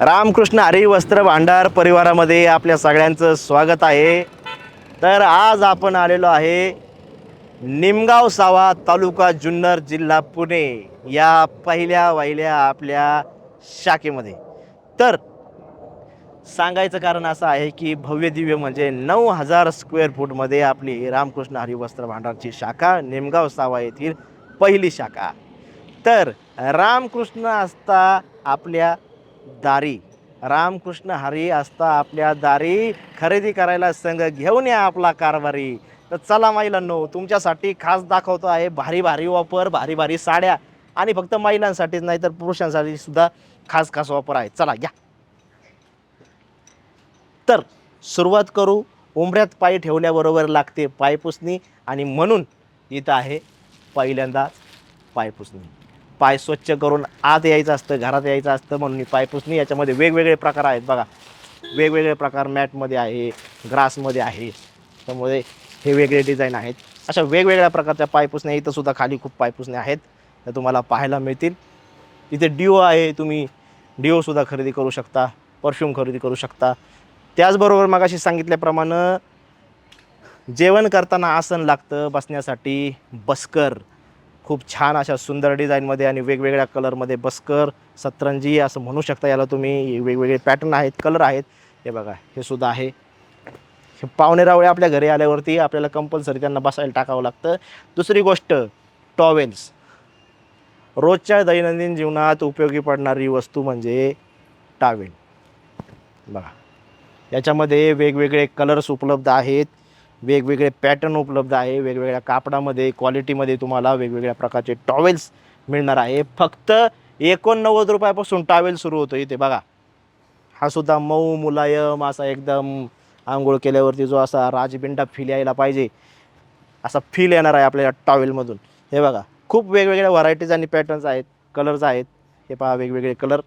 रामकृष्ण हरी वस्त्र भांडार परिवारामध्ये आपल्या सगळ्यांचं स्वागत आहे. तर आज आपण आलेलो आहे निमगाव सावा तालुका जुन्नर जिल्हा पुणे या पहिल्या वहिल्या आपल्या शाखेमध्ये. तर सांगायचं कारण असं आहे की भव्य दिव्य म्हणजे नऊ हजार स्क्वेअर फूटमध्ये आपली रामकृष्ण हरी वस्त्र भांडारची शाखा निमगाव सावा येथील पहिली शाखा. तर रामकृष्ण असता आपल्या दारी. रामकृष्ण हरी असता आपल्या दारी. खरेदी करायला संघ घेऊन या आपला कारभारी. तर चला महिलांनो तुमच्यासाठी खास दाखवतो आहे भारी भारी वापर भारी भारी साड्या. आणि फक्त महिलांसाठीच नाही तर पुरुषांसाठी सुद्धा खास खास वापर आहे. चला या तर सुरुवात करू. उंबऱ्यात पाय ठेवल्याबरोबर लागते पायपुसणी. आणि म्हणून इथं आहे पहिल्यांदा पायपुसणी. पाय स्वच्छ करून आत यायचं असतं घरात यायचं असतं म्हणून मी पायपुसणी याच्यामध्ये वेगवेगळे प्रकार आहेत बघा. वेगवेगळे प्रकार मॅटमध्ये आहे ग्रासमध्ये आहे. त्यामुळे हे वेगळे डिझाईन आहेत. अशा वेगवेगळ्या प्रकारच्या पायपुसण्या इथं सुद्धा खाली खूप पायपुसण्या आहेत. त्या तुम्हाला पाहायला मिळतील. इथे डिओ आहे तुम्ही डिओसुद्धा खरेदी करू शकता परफ्यूम खरेदी करू शकता. त्याचबरोबर मगाशी सांगितल्याप्रमाणे जेवण करताना आसन लागतं बसण्यासाठी बस्कर. खूप छान अशा सुंदर डिझाईनमध्ये आणि वेगवेगळ्या कलरमध्ये बस्कर सतरंजी असं म्हणू शकता याला तुम्ही. वेगवेगळे पॅटर्न आहेत कलर आहेत. हे बघा हे सुद्धा आहे. हे पाहुणे रावळे आपल्या घरी आल्यावरती आपल्याला कंपल्सरी त्यांना बसायला टाकावं लागतं. दुसरी गोष्ट टॉवेल्स रोजच्या दैनंदिन जीवनात उपयोगी पडणारी वस्तू म्हणजे टावेल बघा याच्यामध्ये वेगवेगळे कलर्स उपलब्ध आहेत. वेगवेगळे पॅटर्न उपलब्ध आहे. वेगवेगळ्या कापडामध्ये क्वालिटीमध्ये तुम्हाला वेगवेगळ्या प्रकारचे टॉवेल्स मिळणार आहे. फक्त एकोणनव्वद रुपयापासून टॉवेल सुरू होतो इथे बघा. हा सुद्धा मऊ मुलायम असा एकदम आंघोळ केल्यावरती जो असा राजबिंडा फील यायला पाहिजे. असा फील येणार आहे आपल्या टॉवेलमधून हे बघा. खूप वेगवेगळ्या व्हरायटीज आणि पॅटर्न्स आहेत. कलर्स आहेत. हे पहा वेगवेगळे कलर